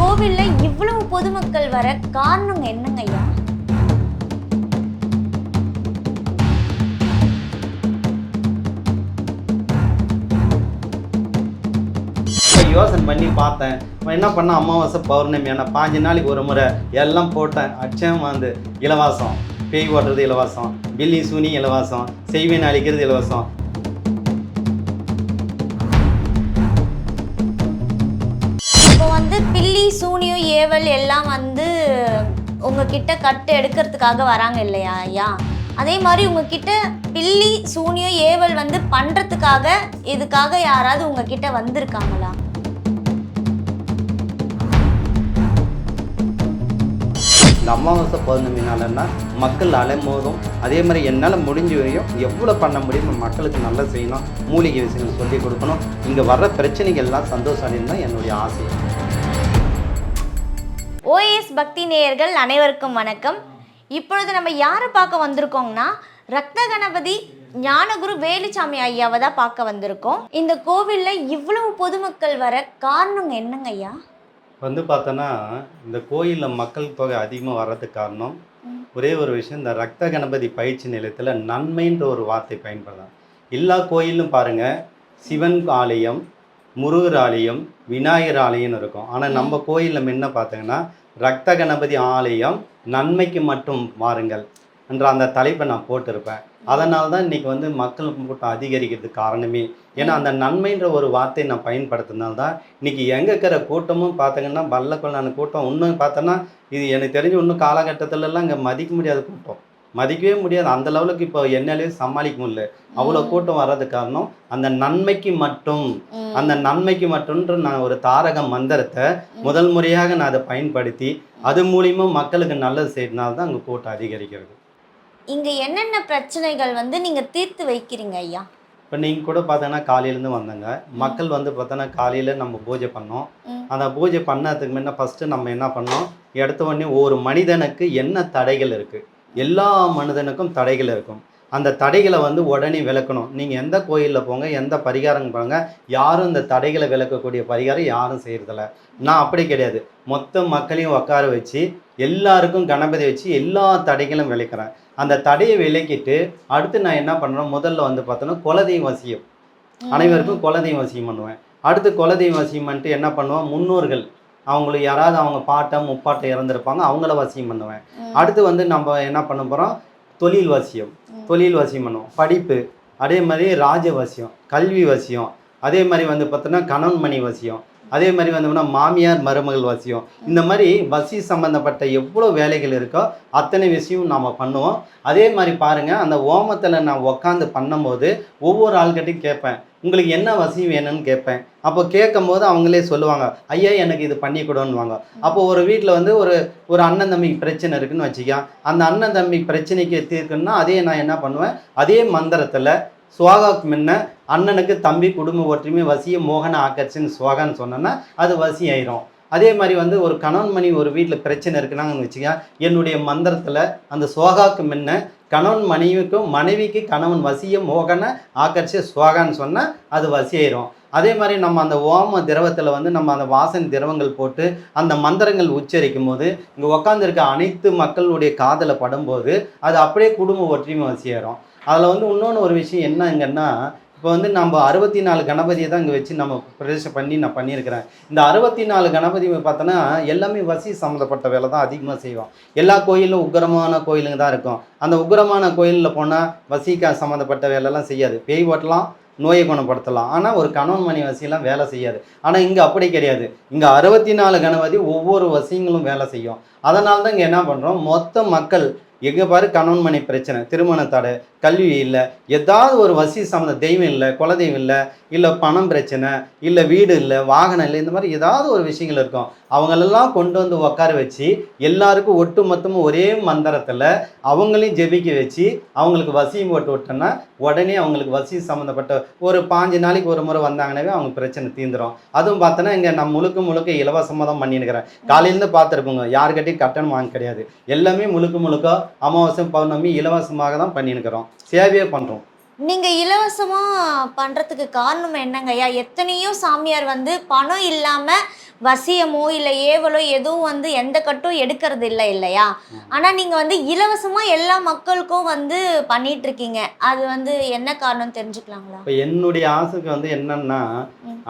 கோவில்ல இவ்வளவு பொதுமக்கள் வர காரணம் என்னங்க ஐயா? யோசனை பண்ணி பார்த்தேன். நான் என்ன பண்ண அமாவாசை பௌர்ணமி ஆனால் பாஞ்சு நாளைக்கு ஒரு முறை எல்லாம் போட்டேன். அச்சம் வந்து இலவாசம். பேய் ஓட்டுறது இலவாசம். பில்லி சூனி இலவாசம். செய்வேன் அழிக்கிறது இலவசம். சேவல் எல்லாம் வந்து உங்ககிட்ட கட்டு எடுக்கிறதுக்காக வராங்க இல்லையா ஐயா? அதே மாதிரி உங்ககிட்ட பில்லி சூனியம் ஏவல் வந்து பண்றதுக்காக இதுக்காக யாராவது உங்ககிட்ட வந்திருக்காங்களா? இந்த அமாவாசை பௌர்ணமி நாளன்னா மக்கள் அலைமோதும். அதே மாதிரி என்னால் முடிஞ்ச வரையும் எவ்வளோ பண்ண முடியுமோ மக்களுக்கு நல்லா செய்யணும். மூலிகை விஷயங்கள் சொல்லி கொடுக்கணும். இங்கே வர்ற பிரச்சனைகள் எல்லாம் சந்தோஷம் அடையணும் தான் என்னுடைய ஆசை. ஓஎஸ் பக்தி நேயர்கள் அனைவருக்கும் வணக்கம். இப்பொழுது நம்ம யாரை பார்க்க வந்திருக்கோம்னா ரத்த கணபதி ஞானகுரு வேலுச்சாமி ஐயாவை தான் பார்க்க வந்திருக்கோம். இந்த கோவில்ல இவ்வளவு பொதுமக்கள் வர காரணம் என்னங்க ஐயா? வந்து பார்த்தோன்னா இந்த கோயிலில் மக்கள் தொகை அதிகமாக வர்றதுக்கு காரணம் ஒரே ஒரு விஷயம் இந்த ரத்த கணபதி பயிற்சி நிலையத்தில் நன்மைன்ற ஒரு வார்த்தை பயன்படுதான். எல்லா கோயிலும் பாருங்கள் சிவன் ஆலயம் முருகர் ஆலயம் விநாயகர் ஆலயம்னு இருக்கும் ஆனால் நம்ம கோயிலில் முன்ன பார்த்தீங்கன்னா ரத்த கணபதி ஆலயம் நன்மைக்கு மட்டும் வாருங்கள் என்ற அந்த தலைப்பை நான் போட்டிருப்பேன். அதனால தான் இன்னைக்கு வந்து மக்கள் கூட்டம் அதிகரிக்கிறதுக்கு காரணமே. ஏன்னா அந்த நன்மைன்ற ஒரு வார்த்தையை நான் பயன்படுத்தினால தான் இன்னைக்கு எங்கே இருக்கிற கூட்டமும் பார்த்தீங்கன்னா பல்லக்கொள்ளான கூட்டம் இன்னும் பார்த்தோன்னா இது எனக்கு தெரிஞ்சு இன்னும் காலகட்டத்திலலாம் இங்கே மதிக்க முடியாத கூட்டம். மதிக்கவே முடியாது. அந்த லெவலுக்கு இப்போ என்னாலே சமாளிக்க முடியல. அவ்வளோ கூட்டம் வர்றதுக்கு காரணம் அந்த நன்மைக்கு மட்டும். அந்த நன்மைக்கு மட்டும்ன்ற நான் ஒரு தாரக மந்திரத்தை முதல் முறையாக நான் அதை பயன்படுத்தி அது மூலியமா மக்களுக்கு நல்லது செய்யறதுனால தான் அங்கே கூட்டம் அதிகரிக்கிறது. இங்க என்னென்ன பிரச்சனைகள் வந்து நீங்க தீர்த்து வைக்கிறீங்க ஐயா? இப்போ நீங்கள் கூட பார்த்தோன்னா காலையிலேருந்து வந்தாங்க. மக்கள் வந்து பார்த்தோன்னா காலையில் நம்ம பூஜை பண்ணோம். அந்த பூஜை பண்ணதுக்கு முன்ன ஃபஸ்ட்டு நம்ம என்ன பண்ணோம்? எடுத்த உடனே ஒரு மனிதனுக்கு என்ன தடைகள் இருக்குது எல்லா மனிதனுக்கும் தடைகள் இருக்கும். அந்த தடைகளை வந்து உடனே விளக்கணும். நீங்கள் எந்த கோயிலில் போங்க எந்த பரிகாரம் போங்க யாரும் இந்த தடைகளை விளக்கக்கூடிய பரிகாரம் யாரும் செய்கிறதில்ல நான் அப்படி கிடையாது. மொத்த மக்களையும் உட்கார வச்சு எல்லாருக்கும் கணபதி வச்சு எல்லா தடைகளும் விளக்குறேன். அந்த தடையை விளக்கிட்டு அடுத்து நான் என்ன பண்ணுறேன் முதல்ல வந்து பார்த்தோன்னா குலதெய்வம் வசியம். அனைவருக்கும் குலதெய்வம் வசியம் பண்ணுவேன். அடுத்து குலதெய்வம் வசியம் பண்ணிட்டு என்ன பண்ணுவேன் முன்னோர்கள். அவங்களுக்கு யாராவது அவங்க பாட்டை முப்பாட்டை இறந்துருப்பாங்க அவங்கள வசியம் பண்ணுவேன். அடுத்து வந்து நம்ம என்ன பண்ண போகிறோம் தொழில் வசியம். தொழில் வசியம் பண்ணுவோம். படிப்பு அதே மாதிரி ராஜ வசியம் கல்வி வசியம் அதே மாதிரி வந்து பார்த்தோன்னா கணவன் மணி வசியம் அதே மாதிரி வந்தோம்னா மாமியார் மருமகள் வசியம். இந்த மாதிரி வசி சம்பந்தப்பட்ட எவ்வளோ வேலைகள் இருக்கோ அத்தனை விஷயம் நாம் பண்ணுவோம். அதே மாதிரி பாருங்கள் அந்த ஓமத்தில் நான் உக்காந்து பண்ணும்போது ஒவ்வொரு ஆள்கிட்டையும் கேட்பேன். உங்களுக்கு என்ன வசதி வேணும்னு கேட்பேன். அப்போ கேட்கும்போது அவங்களே சொல்லுவாங்க ஐயா எனக்கு இது பண்ணி கொடுன்னுவாங்க. அப்போ ஒரு வீட்டில் வந்து ஒரு ஒரு அண்ணன் தம்பிக்கு பிரச்சனை இருக்குன்னு வச்சுக்கோங்க அந்த அண்ணன் தம்பி பிரச்சனைக்கு தீர்க்கணும்னா அதே நான் என்ன பண்ணுவேன்? அதே மந்திரத்தில் சுவாகாக்கு முன்ன அண்ணனுக்கு தம்பி குடும்ப ஒற்றுமை வசிய மோகன ஆக்கர்ஷன் சுவாகான்னு சொன்னேன்னா அது வசி ஆயிரும். அதே மாதிரி வந்து ஒரு கணவன் மணி ஒரு வீட்டில் பிரச்சனை இருக்குன்னாங்கன்னு வச்சுக்கோங்க என்னுடைய மந்திரத்தில் அந்த சுவாகாக்கு முன்ன கணவன் மனைவிக்கும் மனைவிக்கு கணவன் வசிய மோகன ஆக்கர்ஷ சுவாகான்னு சொன்னால் அது வசியாயிரும். அதே மாதிரி நம்ம அந்த ஓம திரவத்தில் வந்து நம்ம அந்த வாசனை திரவங்கள் போட்டு அந்த மந்திரங்கள் உச்சரிக்கும் போது இங்கே உட்காந்துருக்க அனைத்து மக்களுடைய காதலை படும்போது அது அப்படியே குடும்ப ஒற்றுமை வசியாயிரும். அதில் வந்து இன்னொன்று ஒரு விஷயம் என்னங்கன்னா இப்போ வந்து நம்ம அறுபத்தி நாலு கணபதியை தான் இங்கே வச்சு நம்ம பிரதேசம் பண்ணி நான் பண்ணியிருக்கிறேன். இந்த அறுபத்தி நாலு கணபதி பார்த்தோன்னா எல்லாமே வசி சம்மந்தப்பட்ட வேலை தான் அதிகமாக செய்வோம். எல்லா கோயிலும் உக்கரமான கோயிலுங்க தான் இருக்கும். அந்த உக்கிரமான கோயிலில் போனால் வசிக்க சம்மந்தப்பட்ட வேலைலாம் செய்யாது. பேய் ஓட்டலாம் நோயை குணப்படுத்தலாம். ஆனால் ஒரு கணவன் மணி வசியெல்லாம் வேலை செய்யாது. ஆனால் இங்கே அப்படி கிடையாது. இங்கே அறுபத்தி நாலு கணபதி ஒவ்வொரு வசியங்களும் வேலை செய்யும். அதனால தான் இங்கே என்ன பண்ணுறோம் மொத்த மக்கள் எங்கே பாரு கணவன் மணி பிரச்சனை திருமண தடை கல்வி இல்லை. ஏதாவது ஒரு வசி சம்மந்த தெய்வம் இல்லை குலதெய்வம் இல்லை இல்லை பணம் பிரச்சனை இல்லை வீடு இல்லை வாகனம் இல்லை இந்த மாதிரி ஏதாவது ஒரு விஷயங்கள் இருக்கும். அவங்களெல்லாம் கொண்டு வந்து உட்கார வச்சு எல்லாருக்கும் ஒட்டு மொத்தமும் ஒரே மந்திரத்தில் அவங்களையும் ஜெபிக்க வச்சு அவங்களுக்கு வசியும் போட்டு விட்டோன்னா உடனே அவங்களுக்கு வசி சம்மந்தப்பட்ட ஒரு பாஞ்சு நாளைக்கு ஒரு முறை வந்தாங்கன்னாவே அவங்க பிரச்சனை தீந்துரும். அதுவும் பார்த்தோன்னா இங்கே நான் முழுக்க முழுக்க இலவசமாக தான் பண்ணியிருக்கிறேன் காலையிலேருந்து பார்த்துருப்போங்க யாருக்கிட்டையும் கட்டணம் வாங்க கிடையாது. எல்லாமே முழுக்க முழுக்க அமாவாசை பௌர்ணமி இலவசமாக தான் பண்ணியிருக்கிறோம் சேவையே பண்ணுறோம் நீங்க இலவசமா பண்றதுக்கு காரணம் என்னங்க ஐயா? எத்தனையோ சாமியார் வந்து பணம் இல்லாம வசியமோ இல்லை ஏவலோ எதுவும் வந்து எந்த கட்டும் எடுக்கிறது இல்லை இல்லையா? ஆனா நீங்க வந்து இலவசமா எல்லா மக்களுக்கும் வந்து பண்ணிட்டு இருக்கீங்க அது வந்து என்ன காரணம் தெரிஞ்சுக்கலாங்களா? இப்போ என்னுடைய ஆசைக்கு வந்து என்னன்னா.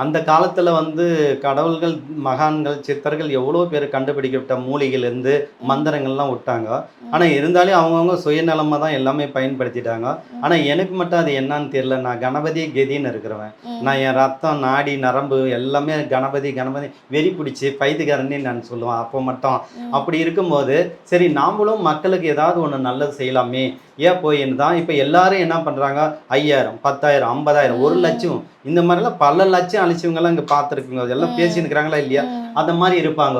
அந்த காலத்தில் வந்து கடவுள்கள் மகான்கள் சித்தர்கள் எவ்வளோ பேர் கண்டுபிடிக்கப்பட்ட மூலிகைகள் இருந்து மந்திரங்கள்லாம் விட்டாங்க. ஆனால் இருந்தாலும் அவங்கவுங்க சுயநலமாக தான் எல்லாமே பயன்படுத்திட்டாங்க. ஆனால் எனக்கு மட்டும் அது என்னன்னு தெரியல. நான் கணபதி கெதின்னு இருக்கிறவன். நான் என் ரத்தம் நாடி நரம்பு எல்லாமே கணபதி கணபதி. வெறி பிடிச்சி பைத்தியக்காரன்னு நான் சொல்லுவேன். அப்போ மட்டும். அப்படி இருக்கும்போது சரி நாமளும் மக்களுக்கு ஏதாவது ஒன்று நல்லது செய்யலாமே. ஏன் போயின்னு தான் இப்போ எல்லாரும் என்ன பண்ணுறாங்க ஐயாயிரம் பத்தாயிரம் ஐம்பதாயிரம் ஒரு. லட்சம். இந்த மாதிரிலாம் பல லட்சம் அழிச்சவங்கெல்லாம் இங்கே பார்த்துருக்குங்க. எல்லாம் இருக்கிறாங்களா இல்லையா. அந்த மாதிரி இருப்பாங்க.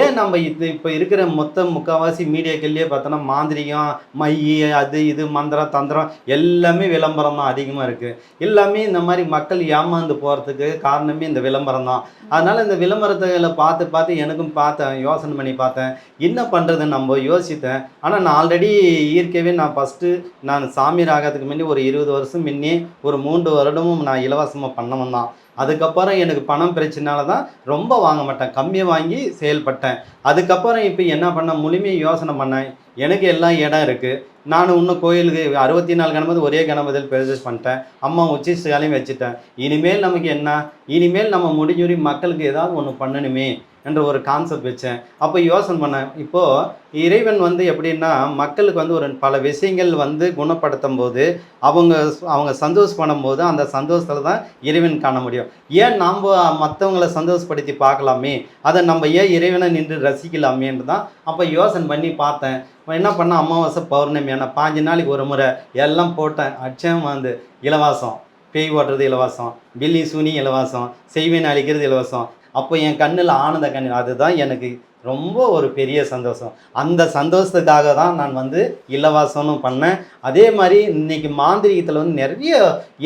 ஏன் நம்ம இது இப்போ இருக்கிற மொத்த முக்கால்வாசி மீடியாக்கள்லேயே பார்த்தோன்னா மாந்திரிகம் மை அது இது மந்திரம் தந்திரம் எல்லாமே விளம்பரம் தான் அதிகமாக இருக்குது எல்லாமே இந்த மாதிரி மக்கள் ஏமாந்து போகிறதுக்கு காரணமே இந்த விளம்பரம் தான். அதனால் இந்த விளம்பரத்தை பார்த்து பார்த்து எனக்கும் பார்த்தேன் யோசனை பண்ணி பார்த்தேன். என்ன பண்ணுறது நம்ம? யோசித்தேன். ஆனால் நான் ஆல்ரெடி இயற்கையாகவே நான் ஃபஸ்ட்டு நான் சாமியார் ஆகிறதுக்கு முன்னாடி ஒரு இருபது வருஷம் முன்னே ஒரு மூன்று வருடமும் நான் இலவசமாக பண்ணவன் தான். அதுக்கப்புறம் எனக்கு பணம் பிரச்சனால தான் ரொம்ப வாங்க மாட்டேன். கம்மியாக வாங்கி செயல்பட்டேன். அதுக்கப்புறம் இப்போ என்ன பண்ண? முழுமையை யோசனை பண்ணேன். எனக்கு எல்லாம் இடம் இருக்குது நான் இன்னும் கோயிலுக்கு அறுபத்தி நாலு கணபதி ஒரே கணபதியில் பிரதேஷ் பண்ணிட்டேன். அம்மா உச்சிஷ்டாலையும் வச்சுட்டேன். இனிமேல் நமக்கு என்ன? இனிமேல் நம்ம முடிஞ்சுரி மக்களுக்கு ஏதாவது ஒன்று பண்ணணுமே. என்ற ஒரு கான்செப்ட் வச்சேன். அப்போ யோசனை பண்ணேன். இப்போது இறைவன் வந்து எப்படின்னா மக்களுக்கு வந்து ஒரு பல விஷயங்கள் வந்து குணப்படுத்தும் போது அவங்க அவங்க சந்தோஷம் பண்ணும்போது அந்த சந்தோஷத்தில் தான் இறைவன் காண முடியும். ஏன் நாம் மற்றவங்கள சந்தோஷப்படுத்தி பார்க்கலாமே? அதை நம்ம ஏன் இறைவனை நின்று ரசிக்கலாமேன்னு தான் அப்போ யோசனை பண்ணி பார்த்தேன். என்ன பண்ண அமாவாசை பௌர்ணமி ஆனால் பாஞ்சு நாளைக்கு ஒரு முறை எல்லாம் போட்டேன். அச்சம் வந்து இலவாசம். பேய் ஓட்டுறது இலவாசம். பில்லி சூனி இலவாசம். செய்வேன் அழிக்கிறது இலவசம். அப்போ என் கண்ணில் ஆனந்த கண்ணீர் அதுதான் எனக்கு ரொம்ப ஒரு பெரிய சந்தோஷம். அந்த சந்தோஷத்துக்காக தான் நான் வந்து இலவாசம்னு பண்ணேன். அதே மாதிரி இன்னைக்கு மாந்திரிகத்தில் வந்து நிறைய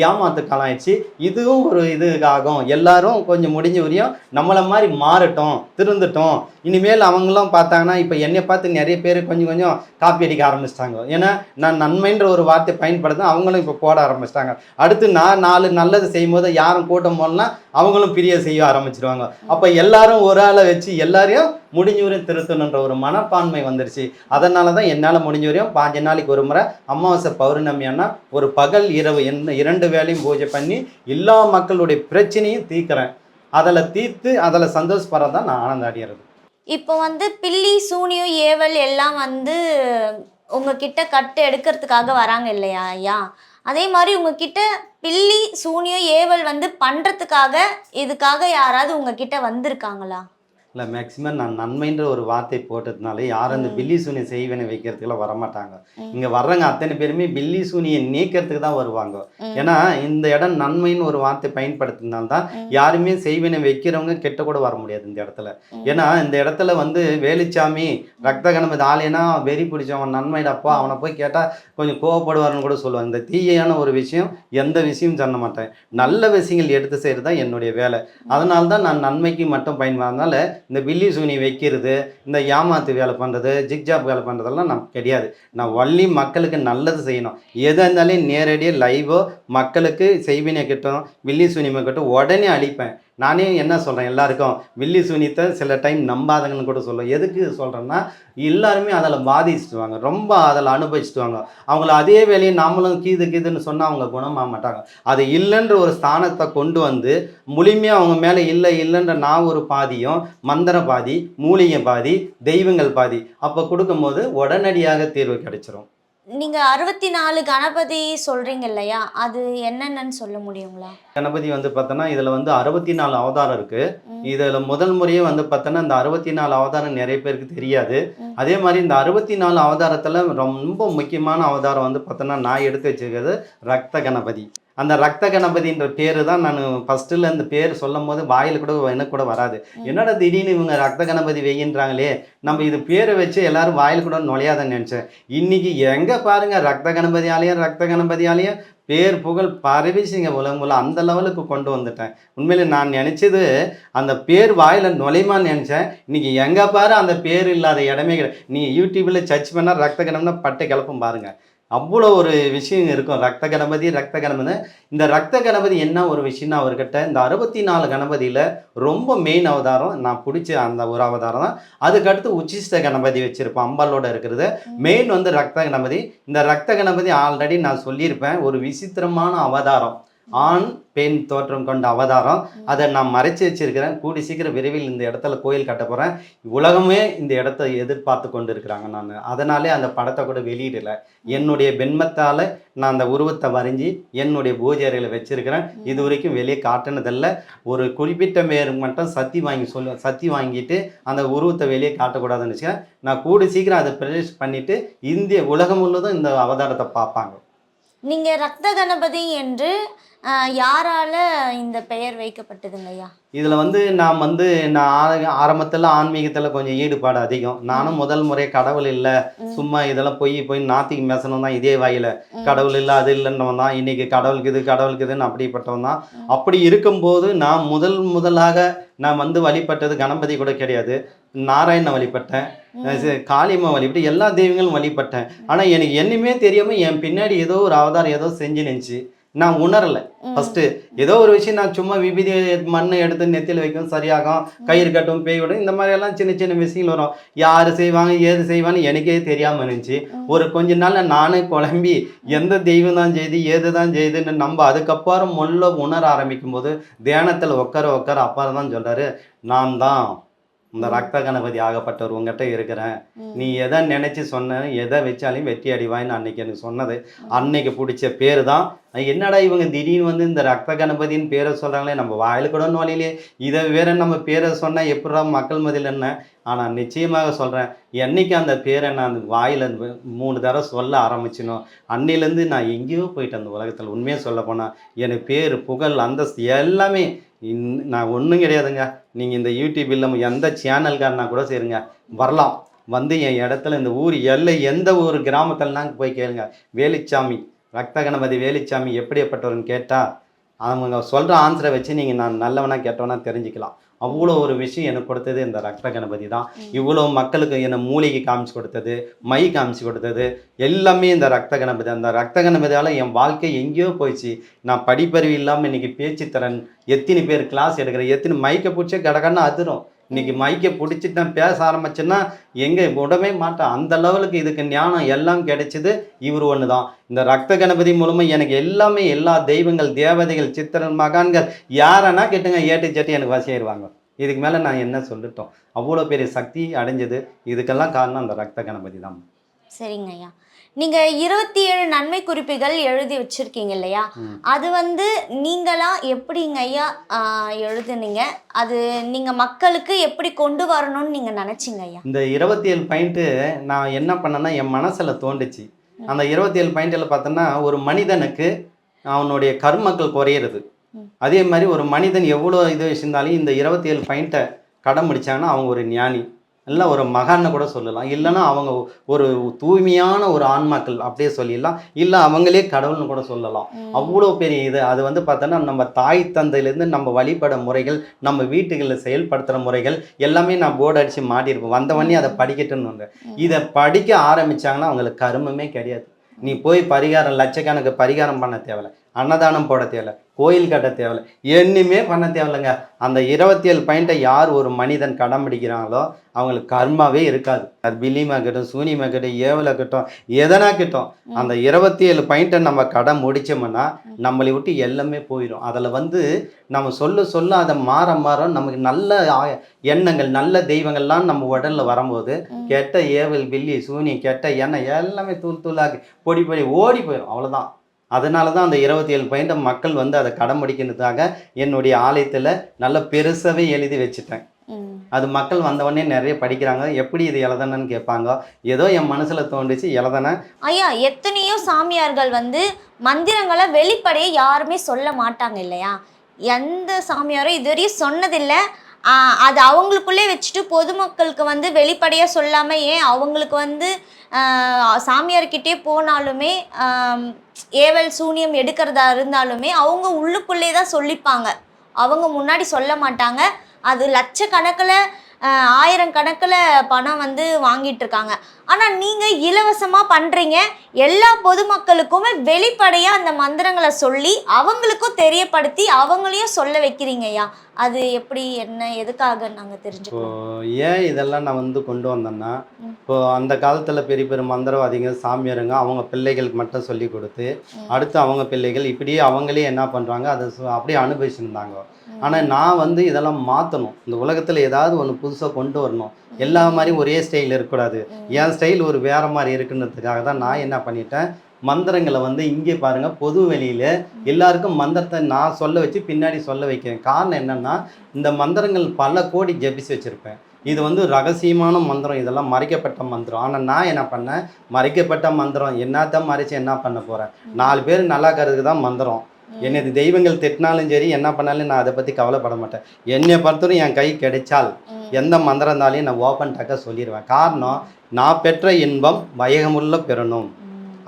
ஏமாத்து ஆயிடுச்சு. இதுவும் ஒரு இதுக்காகும். எல்லாரும் கொஞ்சம் முடிஞ்ச வரையும் நம்மளை மாதிரி மாறட்டும் திருந்துட்டோம். இனிமேல் அவங்களும் பார்த்தாங்கன்னா இப்போ என்னை பார்த்து நிறைய பேர் கொஞ்சம் கொஞ்சம் காப்பி அடிக்க ஆரம்பிச்சிட்டாங்க. ஏன்னா நான் நன்மைன்ற ஒரு வார்த்தை பயன்படுத்த அவங்களும் இப்போ போட ஆரம்பிச்சிட்டாங்க. அடுத்து நான் நாலு நல்லது செய்யும்போது யாரும் கூட்டம் போடலாம் அவங்களும் பிரிய செய்ய ஆரம்பிச்சிருவாங்க. அப்போ எல்லாரும் ஒரு ஆளை வச்சு எல்லாரையும் முடிஞ்ச வரையும் திருத்தணுன்ற ஒரு மனப்பான்மை வந்துருச்சு. அதனால தான் என்னால் முடிஞ்ச வரையும் பாஞ்சு நாளைக்கு ஒரு முறை அமாவாசை பௌர்ணமியானா ஒரு பகல் இரவு என்ன இரண்டு வேளையும் பூஜை பண்ணி எல்லா மக்களுடைய பிரச்சனையும் தீர்க்கிறேன். அதில் தீர்த்து அதில் சந்தோஷப்படுறது தான் நான் ஆனந்த அடையிறது. இப்போ வந்து பில்லி சூனியம் ஏவல் எல்லாம் வந்து உங்ககிட்ட கட்டு எடுக்கிறதுக்காக வராங்க இல்லையா ஐயா? அதே மாதிரி உங்ககிட்ட பில்லி சூனியம் ஏவல் வந்து பண்ணுறதுக்காக இதுக்காக யாராவது உங்ககிட்ட வந்திருக்காங்களா? இல்லை மேக்சிமம் நான் நன்மைன்ற ஒரு வார்த்தை போட்டதுனால யாரும் இந்த ம். பில்லி சூனியை செய்வனை வைக்கிறதுக்குலாம் வரமாட்டாங்க. இங்கே வர்றவங்க அத்தனை பேருமே பில்லி சூனியை நீக்கிறதுக்கு தான் வருவாங்க. ஏன்னா இந்த இடம் நன்மைன்னு ஒரு வார்த்தை பயன்படுத்தினால தான். யாருமே செய்வினை வைக்கிறவங்க கெட்ட கூட வர முடியாது இந்த இடத்துல. ஏன்னா இந்த இடத்துல வந்து வேலுச்சாமி ரத்த கணபதி ஆலையனா வெறி பிடிச்சவன் நன்மைடப்பா அவனை போய் கேட்டால் கொஞ்சம் கோவப்படுவார்னு கூட சொல்லுவாங்க இந்த தீயான ஒரு விஷயம் எந்த விஷயம் சொல்ல மாட்டேன் நல்ல விஷயங்கள் எடுத்து செய்கிறது தான் என்னுடைய வேலை அதனால தான் நான் நன்மைக்கு மட்டும் பயன்படுறதுனால இந்த பில்லி சூனி வைக்கிறது இந்த ஏமாத்து வேலை பண்ணுறது ஜிக்ஜாப் வேலை பண்ணுறதெல்லாம் நமக்கு கிடையாது. நான் வள்ளி மக்களுக்கு நல்லது செய்யணும். எதாக இருந்தாலும் நேரடியாக லைவோ மக்களுக்கு செய்வினை கிட்டும் வில்லி சூனியமை கிட்டும் உடனே அழிப்பேன். நானே என்ன சொல்கிறேன் எல்லாருக்கும் வில்லி சுனித்தை சில டைம் நம்பாதங்கன்னு கூட சொல்லுவேன். எதுக்கு சொல்கிறேன்னா எல்லாருமே அதில் பாதிச்சுட்டுவாங்க ரொம்ப அதில் அனுபவிச்சுட்டுவாங்க அவங்கள அதே வேலையை நாமளும் கீது கீதுன்னு சொன்னால் அவங்க குணமாக மாட்டாங்க. அது இல்லைன்ற ஒரு ஸ்தானத்தை கொண்டு வந்து முழுமையாக அவங்க மேலே இல்லை இல்லைன்ற நான் ஒரு பாதியும் மந்திர பாதி மூலிகை பாதி தெய்வங்கள் பாதி அப்போ கொடுக்கும்போது உடனடியாக தீர்வு கிடைச்சிரும். நீங்க அறுபத்தி நாலு கணபதி சொல்றீங்க இல்லையா? அது என்னென்னன்னு சொல்ல முடியுங்களா? கணபதி வந்து பார்த்தோன்னா இதில் வந்து அறுபத்தி நாலு அவதாரம் இருக்குது. இதில் முதல் முறையே வந்து பார்த்தோன்னா இந்த அறுபத்தி நாலு அவதாரம் நிறைய பேருக்கு தெரியாது. அதே மாதிரி இந்த அறுபத்தி நாலு அவதாரத்தில் ரொம்ப முக்கியமான அவதாரம் வந்து பார்த்தோன்னா நான் எடுத்து வச்சிருக்கிறது ரக்த கணபதி. அந்த ரக்த கணபதின்ற பேர் தான் நான் ஃபஸ்ட்டில் இந்த பேர் சொல்லும் போது வாயில் கூட எனக்கு கூட வராது. என்னடா திடீர்னு இவங்க ரக்த கணபதி வெய்யின்றாங்களே நம்ம இது பேரை வச்சு எல்லாரும் வாயில் கூட நுழையாதன்னு நினச்சேன். இன்னைக்கு எங்கே பாருங்க ரக்த கணபதியாலையும் ரக்த கணபதியாலையும் பேர் புகழ் பரவிச்சிங்க உலகம் உலகம் அந்த லெவலுக்கு கொண்டு வந்துட்டேன். உண்மையிலே நான் நினச்சது அந்த பேர் வாயில் நுழையுமான்னு நினச்சேன். இன்னைக்கு எங்கே பாரு அந்த பேர் இல்லாத இடமே கிடையாது நீ யூடியூப்பில் சர்ச் பண்ணால் ரத்த கணம்னா பட்டை கிளப்பும் பாருங்க. அவ்வளோ ஒரு விஷயம் இருக்கும். ரத்த கணபதி ரத்த கணபதி இந்த ரத்த கணபதி என்ன ஒரு விஷயம்னா அவர்கிட்ட இந்த அறுபத்தி நாலு கணபதியில் ரொம்ப மெயின் அவதாரம் நான் பிடிச்ச அந்த ஒரு அவதாரம் தான். அதுக்கடுத்து உச்சிஷ்ட கணபதி வச்சிருப்போம் அம்பாலோட இருக்கிறது. மெயின் வந்து ரத்த கணபதி இந்த ரத்த கணபதி ஆல்ரெடி நான் சொல்லியிருப்பேன் ஒரு விசித்திரமான அவதாரம். ஆண் பெண் தோற்றம் கொண்ட அவதாரம். அதை நான் மறைச்சு வச்சிருக்கிறேன். கூடி சீக்கிரம் விரைவில் இந்த இடத்துல கோயில் கட்ட போகிறேன் உலகமே இந்த இடத்த எதிர்பார்த்து கொண்டு இருக்கிறாங்க நான். அதனாலே அந்த படத்தை கூட வெளியிடல. என்னுடைய பெண்மத்தால் நான் அந்த உருவத்தை வரைஞ்சி என்னுடைய பூஜை அறையில் வச்சிருக்கிறேன். இது வரைக்கும் வெளியே காட்டினதில்ல. ஒரு குறிப்பிட்ட பேர் மட்டும் சத்தி வாங்கி சொல்ல சத்தி வாங்கிட்டு அந்த உருவத்தை வெளியே காட்டக்கூடாதுன்னு வச்சுக்கேன் நான் கூடி சீக்கிரம் அதை ப்ரெஸ் பண்ணிவிட்டு இந்திய உலகம் முழுவதும் இந்த அவதாரத்தை பார்ப்பாங்க. நீங்க ரத்த கணபதி என்று யாரால இந்த பெயர் வைக்கப்பட்டதுங்க ஐயா இதில் வந்து நான் வந்து நான் ஆர- ஆரம்பத்துல ஆன்மீகத்தில் கொஞ்சம் ஈடுபாடு அதிகம். நானும் முதல் முறை கடவுள் இல்லை. சும்மா இதெல்லாம் போய் போய் நாத்திக்கு மேசணும் தான் இதே வாயில. கடவுள் இல்லை அது இல்லைன்னவன் தான். இன்னைக்கு கடவுளுக்கு இது கடவுளுக்கு இதுன்னு அப்படிப்பட்டவன் தான். அப்படி இருக்கும்போது நான் முதல் முதலாக நான் வந்து வழிபட்டது கணபதி கூட கிடையாது. நாராயண வழிபட்டேன். காளியம்மா வழிபட்டு எல்லா தெய்வங்களும் வழிபட்டேன். ஆனால் எனக்கு என்னுமே தெரியாமல் என் பின்னாடி ஏதோ ஒரு அவதாரம் ஏதோ செஞ்சு நினச்சி நான் உணரலை. ஃபர்ஸ்ட் ஏதோ ஒரு விஷயம் நான் சும்மா விபதி மண்ணை எடுத்து நெத்தியில் வைக்கும் சரியாகும். கயிறு கட்டும் பேய் விடும் இந்த மாதிரி எல்லாம் சின்ன சின்ன விஷயங்கள் வரும். யார் செய்வாங்க ஏது செய்வான்னு எனக்கே தெரியாமல் இருந்துச்சு. ஒரு கொஞ்ச நாளில் நானே குழம்பி எந்த தெய்வம் தான் செய்து ஏது தான் செய்யுதுன்னு நம்ம அதுக்கப்புறம் முள்ள உணர ஆரம்பிக்கும் போது தியானத்தில் உட்கார உட்கார அப்பா தான் சொல்றாரு நான் தான் இந்த ரத்த கணபதி ஆகப்பட்டவர் உங்ககிட்ட இருக்கிறேன். நீ எதை நினைச்சு சொன்ன எதை வச்சாலும் வெற்றி அடிவாயின்னு அன்னைக்கு எனக்கு சொன்னது. அன்னைக்கு பிடிச்ச பேர் தான். என்னடா இவங்க திடீர்னு வந்து இந்த ரத்த கணபதின்னு பேரை சொல்றாங்களே நம்ம வாயில கூட நோலையிலே இதை வேற நம்ம பேரை சொன்னா எப்படா மக்கள் மதியில் என்ன? ஆனா நிச்சயமாக சொல்றேன் என்னைக்கு அந்த பேரை நான் வாயில மூணு தடவை சொல்ல ஆரம்பிச்சினோ அன்னையிலேருந்து நான் எங்கேயோ போயிட்டேன் அந்த உலகத்தில். உண்மையாக சொல்ல போனா எனக்கு பேர் புகழ் அந்தஸ்து எல்லாமே இன்- நான் ஒன்றும் கிடையாதுங்க. நீங்கள் இந்த யூடியூப் இல்லை எந்த சேனல்காரனா கூட சரிங்க. வரலாம். வந்து என் இடத்துல இந்த ஊர் எல்லை எந்த ஒரு கிராமத்துலனாங்க போய் கேளுங்க. வேலுச்சாமி ரத்த கணபதி வேலுச்சாமி எப்படிப்பட்டவர்னு கேட்டால் அவங்க சொல்கிற ஆன்சரை வச்சு நீங்கள் நான் நல்லவனா கெட்டவனா தெரிஞ்சுக்கலாம். அவ்வளோ ஒரு விஷயம் எனக்கு கொடுத்தது இந்த ரக்த கணபதி தான். இவ்வளோ மக்களுக்கு என்னை மூலிகை காமிச்சு கொடுத்தது மை காமிச்சு கொடுத்தது எல்லாமே இந்த ரத்த கணபதி. அந்த ரத்த கணபதியால் என் வாழ்க்கை எங்கேயோ போயிடுச்சு. நான் படிப்பறிவு இல்லாமல் இன்றைக்கி பேச்சு திறன் எத்தனை பேர் கிளாஸ் எடுக்கிறேன் எத்தனை மைக்கை பிடிச்சே கடகன்னு அதிரும். இன்னைக்கு மைக்கை பிடிச்சிட்டு நான் பேச ஆரம்பிச்சேன்னா எங்கே விடவே மாட்டேன். அந்த லெவலுக்கு இதுக்கு ஞானம் எல்லாம் கிடைச்சது இவர் ஒன்று தான் இந்த ரத்த கணபதி மூலமாக எனக்கு எல்லாமே எல்லா தெய்வங்கள் தேவதைகள் சித்திரன் மகான்கள் யாரனா கேட்டுங்க ஏட்டு சேட்டு எனக்கு வசியாயிருவாங்க. இதுக்கு மேலே நான் என்ன சொல்லிட்டோம்? அவ்வளோ பெரிய சக்தி அடைஞ்சது. இதுக்கெல்லாம் காரணம் அந்த ரத்த கணபதி தான். சரிங்க ஐயா. நீங்க இருபத்தி ஏழு நன்மை குறிப்புகள் எழுதி வச்சிருக்கீங்க இல்லையா. அது வந்து நீங்களா எப்படிங்க ஐயா எழுதுனீங்க? அது நீங்க மக்களுக்கு எப்படி கொண்டு வரணும்னு நீங்க நினைச்சீங்க ஐயா? இந்த இருபத்தி ஏழு பாயிண்ட்டு நான் என்ன பண்ணேன்னா என் மனசில் தோண்டுச்சு அந்த இருபத்தி ஏழு பாயிண்டில் பார்த்தோன்னா ஒரு மனிதனுக்கு அவனுடைய கர்மக்கள் குறையிறது. அதே மாதிரி ஒரு மனிதன் எவ்வளோ இது வச்சிருந்தாலும் இந்த இருபத்தி ஏழு பாயிண்ட்டை கடைம்பிடிச்சாங்கன்னா அவங்க ஒரு ஞானி. இல்லை ஒரு மகான்னு கூட சொல்லலாம். இல்லைன்னா அவங்க ஒரு தூய்மையான ஒரு ஆன்மாக்கள் அப்படியே சொல்லிடலாம். இல்லை அவங்களே கடவுள்னு கூட சொல்லலாம். அவ்வளோ பெரிய இது. அது வந்து பார்த்தோன்னா நம்ம தாய் தந்தையிலேருந்து நம்ம வழிபட முறைகள் நம்ம வீட்டுகளில் செயல்படுத்துகிற முறைகள் எல்லாமே நான் போர்டு அடித்து மாட்டியிருப்பேன். வந்தவொடனே அதை படிக்கட்டுன்னு இதை படிக்க ஆரம்பிச்சாங்கன்னா அவங்களுக்கு கருமமே கிடையாது. நீ போய் பரிகாரம் லட்சக்கணக்கு பரிகாரம் பண்ண தேவையில்ல. அன்னதானம் போட தேவையில்ல. கோயில் கட்ட தேவையில்ல. என்னுமே பண்ண தேவையில்லைங்க. அந்த இருபத்தி ஏழு பாயிண்ட்டை யார் ஒரு மனிதன் கடைம்பிடிக்கிறாங்களோ அவங்களுக்கு கர்மாவே இருக்காது. அது பில்லியமாகட்டும் சூனியமாகட்டும் ஏவலாகட்டும் எதனாக்கட்டும் அந்த இருபத்தி ஏழு பாயிண்ட்டை நம்ம கடை முடிச்சோம்னா நம்மளை விட்டு எல்லாமே போயிடும். அதில் வந்து நம்ம சொல்ல சொல்ல அதை மாற மாற நமக்கு நல்ல எண்ணங்கள் நல்ல தெய்வங்கள்லாம் நம்ம உடல்ல வரும்போது. கெட்ட ஏவல் பில்லி சூனி கெட்ட எண்ணெய் எல்லாமே தூள் தூளாக்கி பொடி பொடி ஓடி போயிடும். அவ்வளோதான் அதனால தான் அந்த இருபத்தி ஏழு பாயிண்ட்டை மக்கள் வந்து அதை கடைம்பிடிக்கிறதுக்காக என்னுடைய ஆலயத்தில் நல்ல பெருசாகவே எழுதி வச்சுட்டேன். அது மக்கள் வந்தவொடனே நிறைய படிக்கிறாங்க. எப்படி இது எழுதணும்னு கேட்பாங்க. ஏதோ என் மனசில் தோன்றுச்சு எழுதனேன். ஐயா எத்தனையோ சாமியார்கள் வந்து மந்திரங்களை வெளிப்படையே யாருமே சொல்ல மாட்டாங்க இல்லையா? எந்த சாமியாரும் இதுவரையும் சொன்னதில்லை. அது அவங்களுக்குள்ளே வச்சுட்டு பொதுமக்களுக்கு வந்து வெளிப்படையாக சொல்லாமல் ஏன் அவங்களுக்கு வந்து சாமியார்கிட்டே போனாலுமே ஏவல் சூனியம் எடுக்கிறதா இருந்தாலுமே அவங்க உள்ளுக்குள்ளே தான் சொல்லிப்பாங்க. அவங்க முன்னாடி சொல்ல மாட்டாங்க. அது லட்சக்கணக்கில் ஆயிரம் கணக்கில் பணம் வந்து வாங்கிட்டு இருக்காங்க ஆனால் நீங்கள் இலவசமாக பண்ணுறீங்க எல்லா பொதுமக்களுக்குமே வெளிப்படையாக அந்த மந்திரங்களை சொல்லி அவங்களுக்கும் தெரியப்படுத்தி அவங்களையும் சொல்ல வைக்கிறீங்க ஐயா அது எப்படி என்ன எதுக்காக நாங்கள் இப்போ தெரிஞ்சுக்கணும் ஏன் இதெல்லாம் நான் வந்து கொண்டு வந்தேன்னா. இப்போ அந்த காலத்தில் பெரிய பெரிய மந்திரவாதிங்க சாமியாருங்க அவங்க பிள்ளைகளுக்கு மட்டும் சொல்லி கொடுத்து. அடுத்து அவங்க பிள்ளைகள் இப்படியே அவங்களே என்ன பண்ணுறாங்க அதை அப்படியே அனுபவிச்சுருந்தாங்க. ஆனால் நான் வந்து இதெல்லாம் மாற்றணும் இந்த உலகத்தில் ஏதாவது ஒன்று புதுசாக கொண்டு வரணும். எல்லா மாதிரி ஒரே ஸ்டைல் இருக்கக்கூடாது. என் ஸ்டைல் ஒரு வேற மாதிரி இருக்குன்றதுக்காக தான் நான் என்ன பண்ணிட்டேன்? மந்திரங்களை வந்து இங்கே பாருங்கள் பொது வெளியில் எல்லாருக்கும் மந்திரத்தை நான் சொல்ல வச்சு பின்னாடி சொல்ல வைக்கிறேன். காரணம் என்னன்னா இந்த மந்திரங்கள் பல கோடி ஜெபிச்சு வச்சுருப்பேன். இது வந்து ரகசியமான மந்திரம். இதெல்லாம் மறைக்கப்பட்ட மந்திரம். ஆனால் நான் என்ன பண்ணேன்? மறைக்கப்பட்ட மந்திரம். என்னத்தான் மறைச்சு என்ன பண்ண போகிறேன் நாலு பேர் நல்லா இருக்கிறதுக்கு தான் மந்திரம். என்னது தெய்வங்கள் திட்டினாலும் சரி என்ன பண்ணாலும் நான் அதை பற்றி கவலைப்பட மாட்டேன். என்னை பொறுத்தவரை என் கை கிடைச்சால். எந்த மந்திரம் இருந்தாலையும் நான் ஓப்பன் டாக்க சொல்லிடுவேன் காரணம் நான் பெற்ற இன்பம் பயகமுள்ள பெறணும்.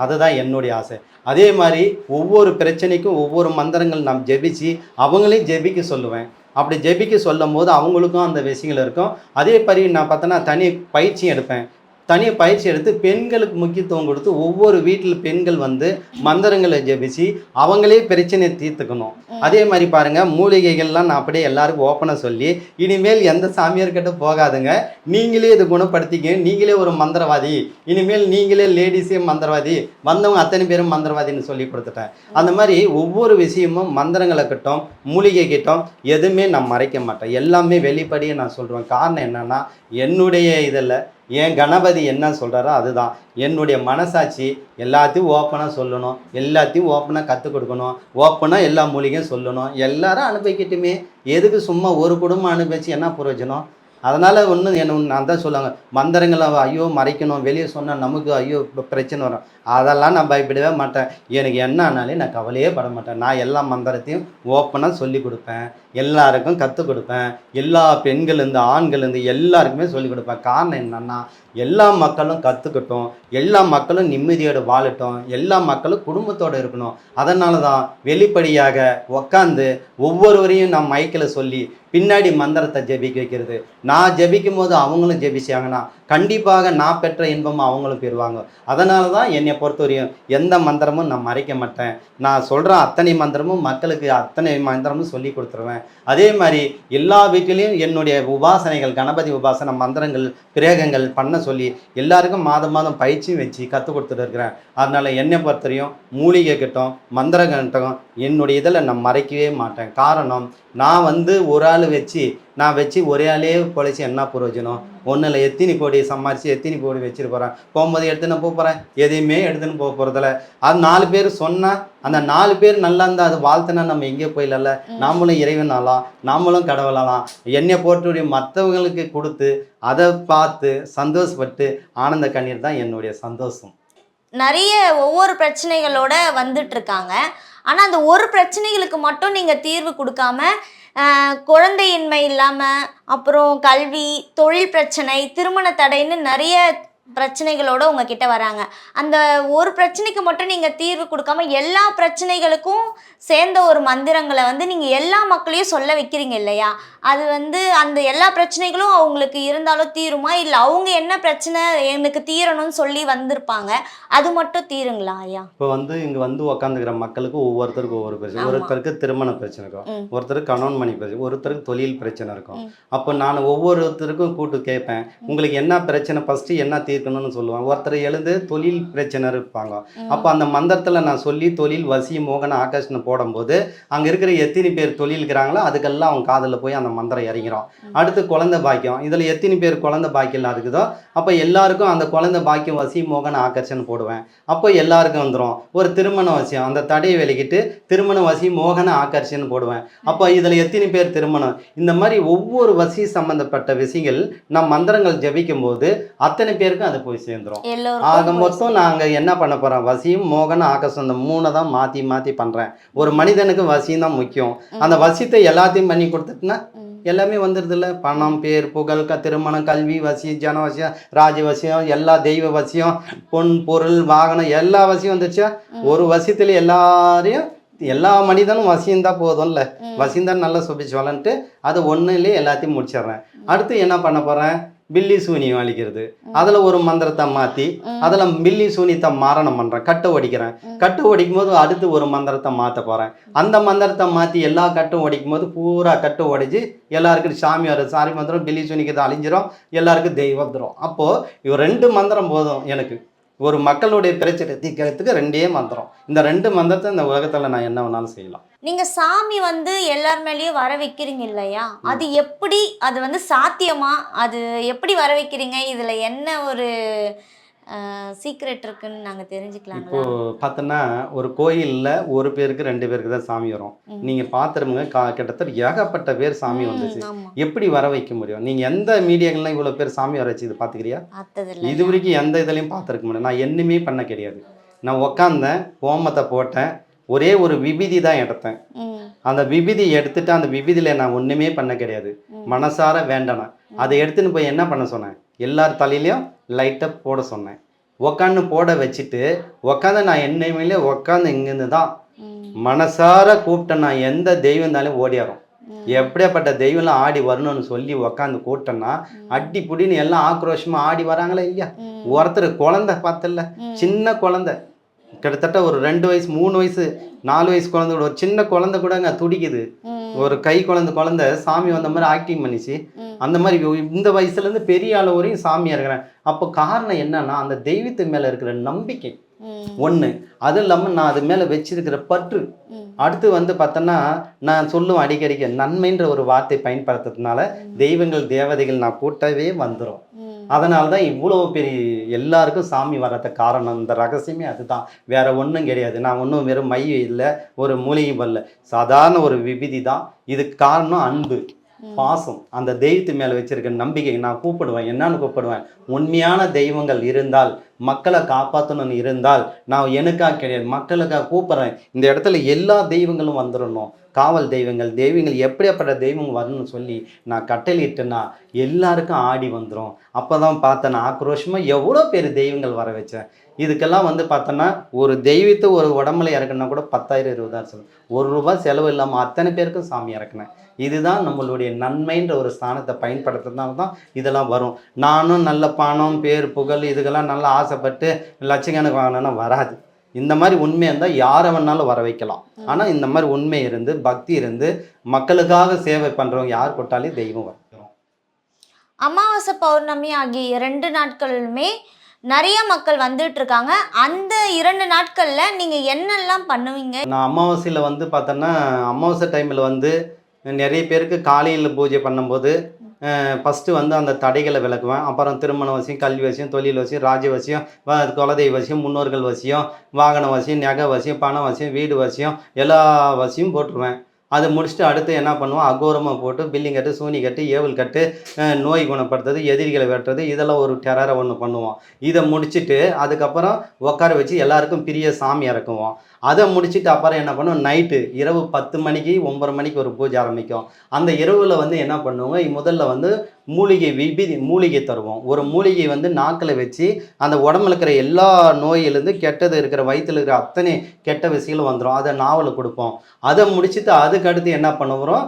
அதுதான் என்னுடைய ஆசை. அதே மாதிரி ஒவ்வொரு பிரச்சனைக்கும் ஒவ்வொரு மந்திரங்கள் நான் ஜெபிச்சு அவங்களையும் ஜெபிக்க சொல்லுவேன். அப்படி ஜெபிக்க சொல்லும் போது அவங்களுக்கும் அந்த விஷயங்கள் இருக்கும். அதே மாதிரி நான் பார்த்தோன்னா தனி பயிற்சியும் எடுப்பேன். தனி பயிற்சி எடுத்து பெண்களுக்கு முக்கியத்துவம் கொடுத்து ஒவ்வொரு வீட்டில் பெண்கள் வந்து மந்திரங்களை ஜெபிச்சு அவங்களே பிரச்சனையை தீர்த்துக்கணும். அதே மாதிரி பாருங்க மூலிகைகள்லாம் நான் அப்படியே எல்லாருக்கும் ஓப்பனாக சொல்லி இனிமேல் எந்த சாமியார்கிட்ட போகாதுங்க. நீங்களே இது குணப்படுத்திக்க நீங்களே ஒரு மந்திரவாதி. இனிமேல் நீங்களே லேடிஸே மந்திரவாதி. வந்தவங்க அத்தனை பேரும் மந்திரவாதின்னு சொல்லி கொடுத்துட்டேன். அந்த மாதிரி ஒவ்வொரு விஷயமும் மந்திரங்களை கிட்டும் மூலிகை கிட்டும் எதுவுமே நான் மறைக்க மாட்டேன். எல்லாமே வெளிப்படையே நான் சொல்கிறேன் காரணம் என்னன்னா என்னுடைய இதில் என் கணபதி என்ன சொல்கிறாரோ அதுதான். என்னுடைய மனசாட்சி எல்லாத்தையும் ஓப்பனாக சொல்லணும். எல்லாத்தையும் ஓப்பனாக கற்றுக் கொடுக்கணும். ஓப்பனாக எல்லா மூலிகையும் சொல்லணும். எல்லாரும் அனுபவிக்கட்டுமே. எதுக்கு சும்மா ஒரு குடும்பம் அனுபவிச்சு என்ன பிரயோஜனம்? அதனால் ஒன்று என்ன நான் தான் சொல்லுவாங்க மந்திரங்களை ஐயோ மறைக்கணும் வெளியே சொன்னால் நமக்கு ஐயோ பிரச்சனை வரும். அதெல்லாம் நான் பயப்படவே மாட்டேன். எனக்கு என்ன ஆனாலும் நான் கவலையே பட மாட்டேன். நான் எல்லா மந்திரத்தையும் ஓப்பனாக சொல்லி கொடுப்பேன். எல்லாருக்கும் கற்றுக் கொடுப்பேன். எல்லா பெண்கள் இருந்து ஆண்கள் இருந்து எல்லாருக்குமே சொல்லிக் கொடுப்பேன். காரணம் என்னென்னா எல்லா மக்களும் கற்றுக்கட்டும் எல்லா மக்களும் நிம்மதியோடு வாழட்டும். எல்லா மக்களும் குடும்பத்தோடு இருக்கணும். அதனால தான் வெளிப்படையாக உக்காந்து ஒவ்வொருவரையும் நான் மைக்கில் சொல்லி பின்னாடி மந்திரத்தை ஜெபிக்க வைக்கிறது. நான் ஜெபிக்கும் போது அவங்களும் ஜெபிச்சாங்கன்னா கண்டிப்பாக நான் பெற்ற இன்பமும் அவங்களும் பெறுவாங்க. அதனால தான் என்னை பொறுத்தவரையும் எந்த மந்திரமும் நான் மறைக்க மாட்டேன். நான் சொல்கிற அத்தனை மந்திரமும் மக்களுக்கு அத்தனை மந்திரமும் சொல்லி கொடுத்துருவேன். அதே மாதிரி எல்லா வீட்டிலையும் என்னுடைய உபாசனைகள் கணபதி உபாசனை மந்திரங்கள் பிரேகங்கள் பண்ண சொல்லி எல்லாருக்கும் மாதம் மாதம் பயிற்சியும் வச்சு கற்றுக் கொடுத்துட்டு இருக்கிறேன். அதனால் என்னை பொறுத்தவரையும் மூலிகை கிட்டம் மந்திர கிட்டும் என்னுடைய இதில் நான் மறைக்கவே மாட்டேன். காரணம் நான் வந்து ஒரு ஆள் வச்சு நான் வச்சு ஒரே ஆளே பொழைச்சி என்ன பிரயோஜனம்? ஒன்றில் எத்தினி கோடி சம்பாரிச்சு எத்தினி கோடி வச்சுட்டு போகிறேன் போகும்போது எடுத்துன்னு போக போகிறேன் எதையுமே எடுத்துன்னு போக போகிறதில்ல அது நாலு பேர் சொன்னால் அந்த நாலு பேர் நல்லா இருந்தால் அது வாழ்த்துனா நம்ம எங்கேயோ போயிடல நாமளும் இறைவன் ஆலாம் நாமளும் கடவுளாலாம் என்னை போட்டுடைய மற்றவங்களுக்கு கொடுத்து அதை பார்த்து சந்தோஷப்பட்டு ஆனந்த கண்ணீர் தான் என்னுடைய சந்தோஷம். நிறைய ஒவ்வொரு பிரச்சனைகளோட வந்துட்டு இருக்காங்க. ஆனால் அந்த ஒரு பிரச்சனைகளுக்கு மட்டும் நீங்கள் தீர்வு கொடுக்காம குழந்தையின்மை இல்லாமல் அப்புறம் கல்வி தொழில் பிரச்சனை திருமண தடைன்னு நிறைய பிரச்சனைகளோட உங்ககிட்ட வராங்க. அந்த ஒரு பிரச்சனைக்கு மட்டும் நீங்கள் தீர்வு கொடுக்காம எல்லா பிரச்சனைகளுக்கும் சேர்ந்த ஒரு மந்திரங்களை வந்து நீங்கள் எல்லா மக்களையும் சொல்ல வைக்கிறீங்க இல்லையா? அது வந்து அந்த எல்லா பிரச்சனைகளும் அவங்களுக்கு இருந்தாலும் தீருமா? இல்லை அவங்க என்ன பிரச்சனை எனக்கு தீரணும்னு சொல்லி வந்திருப்பாங்க. அது மட்டும் தீருங்களா ஐயா? இப்போ வந்து இங்கே வந்து உக்காந்துக்கிற மக்களுக்கு ஒவ்வொருத்தருக்கும் ஒவ்வொரு பிரச்சனை. ஒருத்தருக்கு திருமண பிரச்சனை இருக்கும். ஒருத்தருக்கு கணவன் மணி பிரச்சனை ஒருத்தருக்கு தொழில் பிரச்சனை இருக்கும். அப்போ நான் ஒவ்வொருத்தருக்கும் கூட்டு கேட்பேன் உங்களுக்கு என்ன பிரச்சனை? ஃபஸ்ட்டு என்ன தீர்க்கணும்னு சொல்லுவாங்க. ஒருத்தர் எழுந்து தொழில் பிரச்சனை இருப்பாங்க. அப்போ அந்த மந்திரத்தில் நான் சொல்லி தொழில் வசி மோகன ஆகர்ஷணம் போடும்போது அங்கே இருக்கிற எத்தனை பேர் தொழில் இருக்கிறாங்களோ அதுக்கெல்லாம் அவங்க காதில் போய் அந்த மந்திரம் இறங்கிறோம். அடுத்து குழந்தை பாக்கியம். இதில் எத்தனை பேர் குழந்தை பாக்கியம் இருக்குதோ அப்போ எல்லாருக்கும் அந்த குழந்தை பாக்கியம் வசி மோகன ஆகர்ஷன் போடுவேன். அப்போ எல்லாருக்கும் வந்துடும் ஒரு திருமண வசியம். அந்த தடையை விலகிட்டு திருமண வசி மோகன ஆகர்ஷன் போடுவேன். அப்போ இதில் எத்தனை பேர் திருமணம். இந்த மாதிரி ஒவ்வொரு வசி சம்பந்தப்பட்ட விஷயங்கள் நம் மந்திரங்கள் ஜபிக்கும் போது அத்தனை அது போய் சேர்ந்துரும். ஆக மொத்தம் நாங்கள் என்ன பண்ண போகிறோம் வசியம் மோகன ஆகர்ஷம் இந்த மூணை தான் மாற்றி மாற்றி பண்ணுறேன் ஒரு மனிதனுக்கு வசியம் தான் முக்கியம். அந்த வசியத்தை எல்லாத்தையும் பண்ணி கொடுத்துட்டுனா. எல்லாமே வந்துடுதுல்ல. பணம் பேர் புகழ் க திருமணம் கல்வி வசியம் ஜனவசியம் ராஜவசியம் எல்லா தெய்வ வசியம் பொன் பொருள் வாகனம் எல்லா வசியம் வந்துருச்சா? ஒரு வசியத்தில் எல்லாரையும் எல்லா மனிதனும் வசியம் தான் போதும்ல. ம். வசியம் தான் நல்லா சுபிச்சு வளன்ட்டு அது ஒன்றுலேயே எல்லாத்தையும் முடிச்சிடுறேன். அடுத்து என்ன பண்ண போகிறேன் பில்லி சூனியம் அழிக்கிறது. அதில் ஒரு மந்திரத்தை மாற்றி அதில் பில்லி சூனியத்தை மாரணம் பண்ணுறேன் கட்டை ஒடிக்கிறேன் கட்டு ஒடிக்கும் போது அடுத்து ஒரு மந்திரத்தை மாற்ற போகிறேன் அந்த மந்திரத்தை மாற்றி எல்லா கட்டும் ஒடிக்கும் போது பூரா கட்டு ஒடிச்சு எல்லாருக்கும் சாமி வரும் சாமி மந்திரம் பில்லி சூனிக்கிறது அழிஞ்சிரும் எல்லாருக்கும் தெய்வம் தரும் அப்போது இவர் ரெண்டு மந்திரம் போதும் எனக்கு. ஒரு மக்களுடைய பிரச்சனை தீக்கிறதுக்கு ரெண்டே மந்திரம். இந்த ரெண்டு மந்திரத்தை இந்த உலகத்தில் நான் என்ன வேணாலும் செய்யலாம். நீங்க சாமி வந்து எல்லார் மேலேயும் வர வைக்கிறீங்க இல்லையா? அது எப்படி அது வந்து சாத்தியமா? அது எப்படி வர வைக்கிறீங்க? இதுல என்ன ஒரு சீக்ரெட் இருக்குன்னு நாங்க இப்போ தெரிஞ்சுக்கலாங்களா பார்த்தோன்னா ஒரு கோயிலில் ஒரு பேருக்கு ரெண்டு பேருக்கு தான் சாமி வரும். நீங்கள் பார்த்துருங்க கா கிட்டத்தட்ட ஏகப்பட்ட பேர் சாமி வந்துச்சு. எப்படி வர வைக்க முடியும்? நீங்கள் எந்த மீடியாக்கள்லாம் இவ்வளோ பேர் சாமி வர வச்சு இது பார்த்துக்கிறியா இது வரைக்கும் எந்த இதுலையும் பார்த்துருக்க முடியாது நான் என்னுமே பண்ண கிடையாது. நான் உக்காந்தேன் ஓமத்தை போட்டேன் ஒரே ஒரு விபூதி தான் எடுத்தேன். அந்த விபூதி எடுத்துட்டு அந்த விபூதியில் நான் ஒன்றுமே பண்ண கிடையாது. மனசார வேண்டணும் அதை எடுத்துன்னு போய் என்ன பண்ண சொன்னேன்? எல்லார் தலையிலையும் லைட்டாக போட சொன்னேன். உக்காந்து போட வச்சுட்டு உக்காந்து நான் என்னையுமே உக்காந்து இங்கேருந்து தான் மனசார கூப்பிட்டேன். நான் எந்த தெய்வம் இருந்தாலும் ஓடியாரும். எப்படியாப்பட்ட தெய்வம்லாம் ஆடி வரணும்னு சொல்லி உக்காந்து கூப்பிட்டேன்னா அடி புடின்னு எல்லாம் ஆக்ரோஷமா ஆடி வராங்களா ம். ஒருத்தர் குழந்தை பார்த்தல. சின்ன குழந்தை. கிட்டத்தட்ட ஒரு ரெண்டு வயசு மூணு வயசு நாலு வயசு குழந்தை கூட ஒரு சின்ன குழந்தை கூட அங்கே துடிக்குது. ஒரு கை குழந்தை குழந்தை சாமி வந்த மாதிரி ஆக்டிங் பண்ணிச்சு. அந்த மாதிரி இந்த வயசுலேருந்து பெரிய ஆள் வரையும் சாமியாக இருக்கிறேன் அப்போ காரணம் என்னன்னா அந்த தெய்வத்து மேலே இருக்கிற நம்பிக்கை. ஒன்று அது இல்லாமல் நான் அது மேலே வச்சிருக்கிற பற்று. அடுத்து வந்து பார்த்தோன்னா நான் சொல்லுவேன் அடிக்கடிக்க நன்மைன்ற ஒரு வார்த்தை பயன்படுத்துறதுனால தெய்வங்கள் தேவதைகள் நான் கூட்டவே வந்துடும். அதனால தான் இவ்வளோ பெரிய எல்லாருக்கும் சாமி வர்றதுக்கு காரணம். இந்த ரகசியமே அதுதான். வேற ஒன்றும் கிடையாது. நான் ஒன்றும் வெறும் மை இல்லை ஒரு மூலிகை வரல சாதாரண ஒரு விபதி தான். இதுக்கு காரணம் அன்பு பாசம். அந்த தெய்வத்து மேலே வச்சிருக்க நம்பிக்கை நான் கூப்பிடுவேன். என்னன்னு கூப்பிடுவேன்? உண்மையான தெய்வங்கள் இருந்தால் மக்களை காப்பாற்றணும்னு இருந்தால் நான் எனக்காக கிடையாது. மக்களுக்காக கூப்பிட்றேன். இந்த இடத்துல எல்லா தெய்வங்களும் வந்துடணும். காவல் தெய்வங்கள் தெய்வங்கள் எப்படியாப்பட்ட தெய்வம் வரணும்னு சொல்லி நான் கட்டளையிட்டேன்னா எல்லாருக்கும் ஆடி வந்துடும் அப்போ தான் பார்த்தேன்னா நான் ஆக்ரோஷமாக எவ்வளோ பேர் தெய்வங்கள் வர வச்சேன். இதுக்கெல்லாம் வந்து பார்த்தோன்னா ஒரு தெய்வத்தை ஒரு உடம்புல இறக்குனா கூட பத்தாயிரம் இருபதாயிரம் செலவு. ஒரு ரூபாய் செலவு இல்லாமல் அத்தனை பேருக்கும் சாமி இறக்குனேன். இதுதான் நம்மளுடைய நன்மைன்ற ஒரு ஸ்தானத்தை பயன்படுத்துறதுனால தான் இதெல்லாம் வரும். நானும் நல்ல பணம் பேர் புகழ் இதுக்கெல்லாம் நல்லா ஆசைப்பட்டு லட்சக்கணக்கு வாங்கினா வராது. இந்த மாதிரி உண்மை இருந்தால் யாரை வேணாலும் வர வைக்கலாம். ஆனால் இந்த மாதிரி உண்மை இருந்து பக்தி இருந்து மக்களுக்காக சேவை பண்ணுறவங்க யார் போட்டாலே தெய்வம் வரும். அமாவாசை பௌர்ணமி ஆகிய இரண்டு நாட்களுமே நிறைய மக்கள் வந்துட்டு இருக்காங்க அந்த இரண்டு நாட்கள்ல நீங்க என்னெல்லாம் பண்ணுவீங்க? நான் அமாவாசையில் வந்து பார்த்தோன்னா அமாவாசை டைமில் வந்து நிறைய பேருக்கு காலையில் பூஜை பண்ணும்போது ஃபஸ்ட்டு வந்து அந்த தடைகளை விளக்குவேன். அப்புறம் திருமண வசியம் கல்வி வசியம் தொழில் வசியம் ராஜ்ய வசியம் குலதெய்வ வசியம் முன்னோர்கள் வசியம் வாகன வசியம் நகை வசியம் பண வசியம் வீடு வசியம் எல்லா வசியம் போட்டுருவேன். அதை முடிச்சுட்டு அடுத்து என்ன பண்ணுவோம் அகோரமாக போட்டு பில்லிங் கட்டு சூனி கட்டு ஏவல் கட்டு நோய் குணப்படுத்துறது எதிரிகளை வெட்டுறது இதெல்லாம் ஒரு டெரரை ஒன்று பண்ணுவோம். இதை முடிச்சுட்டு அதுக்கப்புறம் உட்கார வச்சு எல்லாருக்கும் பிரிய சாமி இறக்குவோம். அதை முடிச்சுட்டு அப்புறம் என்ன பண்ணுவோம்? நைட்டு இரவு பத்து மணிக்கு ஒன்பது மணிக்கு ஒரு பூஜை ஆரம்பிக்கும். அந்த இரவில் வந்து என்ன பண்ணுவோங்க முதல்ல வந்து மூலிகை விபி மூலிகை தருவோம். ஒரு மூலிகை வந்து நாக்கில் வச்சு அந்த உடம்புல இருக்கிற எல்லா நோயிலேருந்து கெட்டது இருக்கிற வயிற்றில் இருக்கிற அத்தனை கெட்ட விஷயங்களும் வந்துடும் அதை நாவல் கொடுப்போம். அதை முடிச்சுட்டு அதுக்கு அடுத்து என்ன பண்ணுவோம்?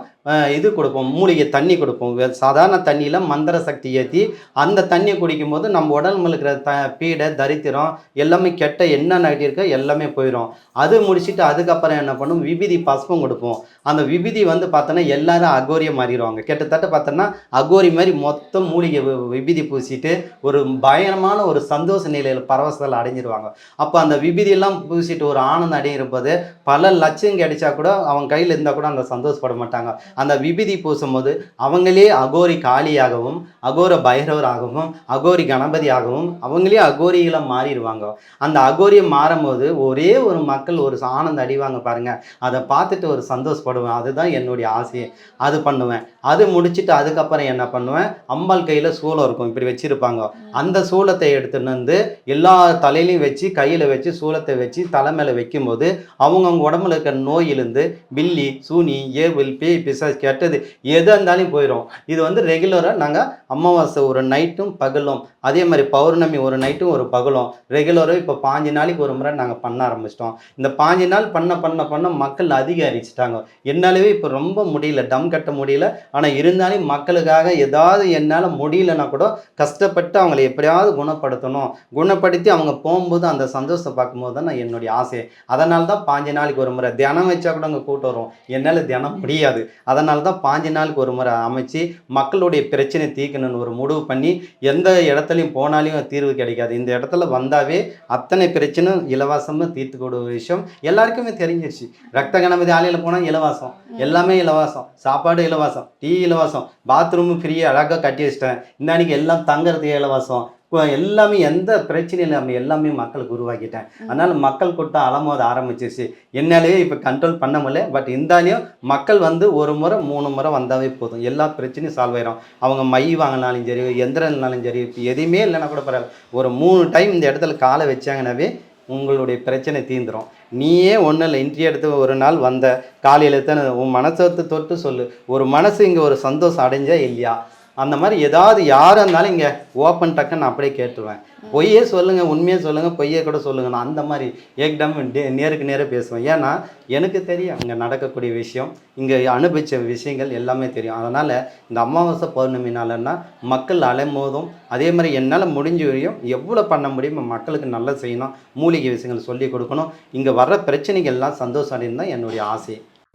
இது கொடுப்போம். மூலிகை தண்ணி கொடுப்போம். சாதாரண தண்ணியில் மந்திர சக்தி ஏற்றி அந்த தண்ணியை குடிக்கும்போது நம்ம உடம்புல இருக்கிற த பீடை தரித்திரம் எல்லாமே கெட்ட என்ன நகட்டி எல்லாமே போயிடும் அது முடிச்சுட்டு அதுக்கப்புறம் என்ன பண்ணும்? விபிதி பஸ்பம் கொடுப்போம். அந்த விபிதி வந்து பார்த்தோன்னா எல்லாரும் அகோரியை மாறிடுவாங்க. கிட்டத்தட்ட பார்த்தோன்னா அகோரி மாதிரி மொத்தம் மூலிகை விபிதி பூசிட்டு ஒரு பயங்கரமான ஒரு சந்தோஷ நிலையில் பரவசத்தில் அடைஞ்சிருவாங்க. அப்போ அந்த விபிதியெல்லாம் பூசிட்டு ஒரு ஆனந்தம் அடையிறப்போது பல லட்சம் கிடைச்சா கூட அவங்க கையில் இருந்தால் கூட அந்த சந்தோஷப்பட மாட்டாங்க. அந்த விபூதி பூசும்போது அவங்களே அகோரி காளியாகவும் அகோர பைரவராகவும் அகோரி கணபதியாகவும் அவங்களே அகோரிகளை மாறிடுவாங்க. அந்த அகோரியை மாறும்போது ஒரே ஒரு மக்கள் ஒரு ஆனந்தம் அடிவாங்க பாருங்கள் அதை பார்த்துட்டு ஒரு சந்தோஷப்படுவேன். அதுதான் என்னுடைய ஆசையை. அது பண்ணுவேன். அது முடிச்சுட்டு அதுக்கப்புறம் என்ன பண்ணுவேன்? அம்பாள் கையில் சூளம் இருக்கும். இப்படி வச்சிருப்பாங்க. அந்த சூளத்தை எடுத்துன்னு வந்து எல்லா தலையிலையும் வச்சு கையில் வச்சு சூளத்தை வச்சு தலை மேலே வைக்கும்போது அவங்கவுங்க உடம்புல இருக்கிற நோயிலிருந்து பில்லி சூனி ஏவல் பேய் பிசாஸ் கெட்டது எதாக இருந்தாலும் போயிடும் இது வந்து ரெகுலராக நாங்கள் அமாவாசை ஒரு நைட்டும் பகலும் அதே மாதிரி பௌர்ணமி ஒரு நைட்டும் ஒரு பகலும் ரெகுலராக இப்போ பாஞ்சு நாளைக்கு ஒரு முறை நாங்கள் பண்ண ஆரம்பிச்சிட்டோம். இந்த பாஞ்சு நாள் பண்ண பண்ண பண்ண மக்கள் அதிகரிச்சிட்டாங்க. என்னாலவே இப்போ ரொம்ப முடியல டம் கட்ட முடியல. ஆனால் இருந்தாலும் மக்களுக்காக ஏதாவது என்னால் முடியலன்னா கூட கஷ்டப்பட்டு அவங்களை எப்படியாவது குணப்படுத்தணும். குணப்படுத்தி அவங்க போகும்போது அந்த சந்தோஷத்தை பார்க்கும்போது தான் நான் என்னுடைய ஆசை. அதனால தான் பாஞ்சு நாளைக்கு ஒரு முறை தினம் வச்சா கூட அங்கே கூட்டம் வரும். என்னால் தினம் முடியாது. அதனால தான் பாஞ்சு நாளுக்கு ஒரு முறை அமைச்சு மக்களுடைய பிரச்சனை தீர்க்கணும்னு ஒரு முடிவு பண்ணி எந்த இடத்துலையும் போனாலையும் தீர்வு கிடைக்காது. இந்த இடத்துல வந்தாவே அத்தனை பிரச்சனையும் இலவசமாக தீர்த்து கொடுத்த விஷயம் எல்லாருக்குமே தெரிஞ்சிருச்சு. ரத்த கணபதி ஆலையில் போனால் இலவசம். எல்லாமே இலவசம். சாப்பாடு இலவசம். டீ இலவசம். பாத்ரூமு ஃப்ரீயாக அழகாக கட்டி வச்சிட்டேன். இன்னாடிக்கு எல்லாம் தங்குறதுக்கு இலவசம். எல்லாமே எந்த பிரச்சனையும் இல்லாமல் எல்லாமே மக்களுக்கு உருவாக்கிட்டேன். அதனால் மக்கள் கூட்டம் அலமோத ஆரம்பிச்சிருச்சு. என்னாலேயே இப்போ கண்ட்ரோல் பண்ண முடியல. பட் இருந்தாலையும் மக்கள் வந்து ஒரு முறை மூணு முறை வந்தாவே போதும். எல்லா பிரச்சனையும் சால்வ் ஆயிரும். அவங்க மை வாங்கினாலும் சரி எந்திரம்னாலும் சரி இப்போ எதுவுமே இல்லைன்னா கூட பரவாயில்ல. ஒரு மூணு டைம் இந்த இடத்துல காலை வச்சாங்கன்னாவே உங்களுடைய பிரச்சனை தீந்துடும் நீயே ஒன்றும் இல்லை இன்ட்ரி எடுத்து ஒரு நாள் வந்த காலையில் தானே உன் மனசத்தை தொட்டு சொல்லு. ஒரு மனசு இங்கே ஒரு சந்தோஷம் அடைஞ்சா இல்லையா? அந்த மாதிரி ஏதாவது யாராக இருந்தாலும் இங்கே ஓப்பன் டக்குன்னு நான் அப்படியே கேட்டுருவேன். பொய்யே சொல்லுங்கள் உண்மையே சொல்லுங்கள் பொய்யே கூட சொல்லுங்கள் நான் அந்த மாதிரி ஏக்டம் நேருக்கு நேராக பேசுவேன். ஏன்னா எனக்கு தெரியும் இங்கே நடக்கக்கூடிய விஷயம் இங்கே அனுபவித்த விஷயங்கள் எல்லாமே தெரியும். அதனால் இந்த அமாவாசை பௌர்ணமி நாளன்னா மக்கள் அலைமோதும் அதே மாதிரி என்னால் முடிஞ்ச வரையும் எவ்வளோ பண்ண முடியுமோ மக்களுக்கு நல்லா செய்யணும் மூலிகை விஷயங்கள் சொல்லி கொடுக்கணும். இங்கே வர்ற பிரச்சனைகள் எல்லாம் சந்தோஷம் அடைந்தால் என்னுடைய ஆசை.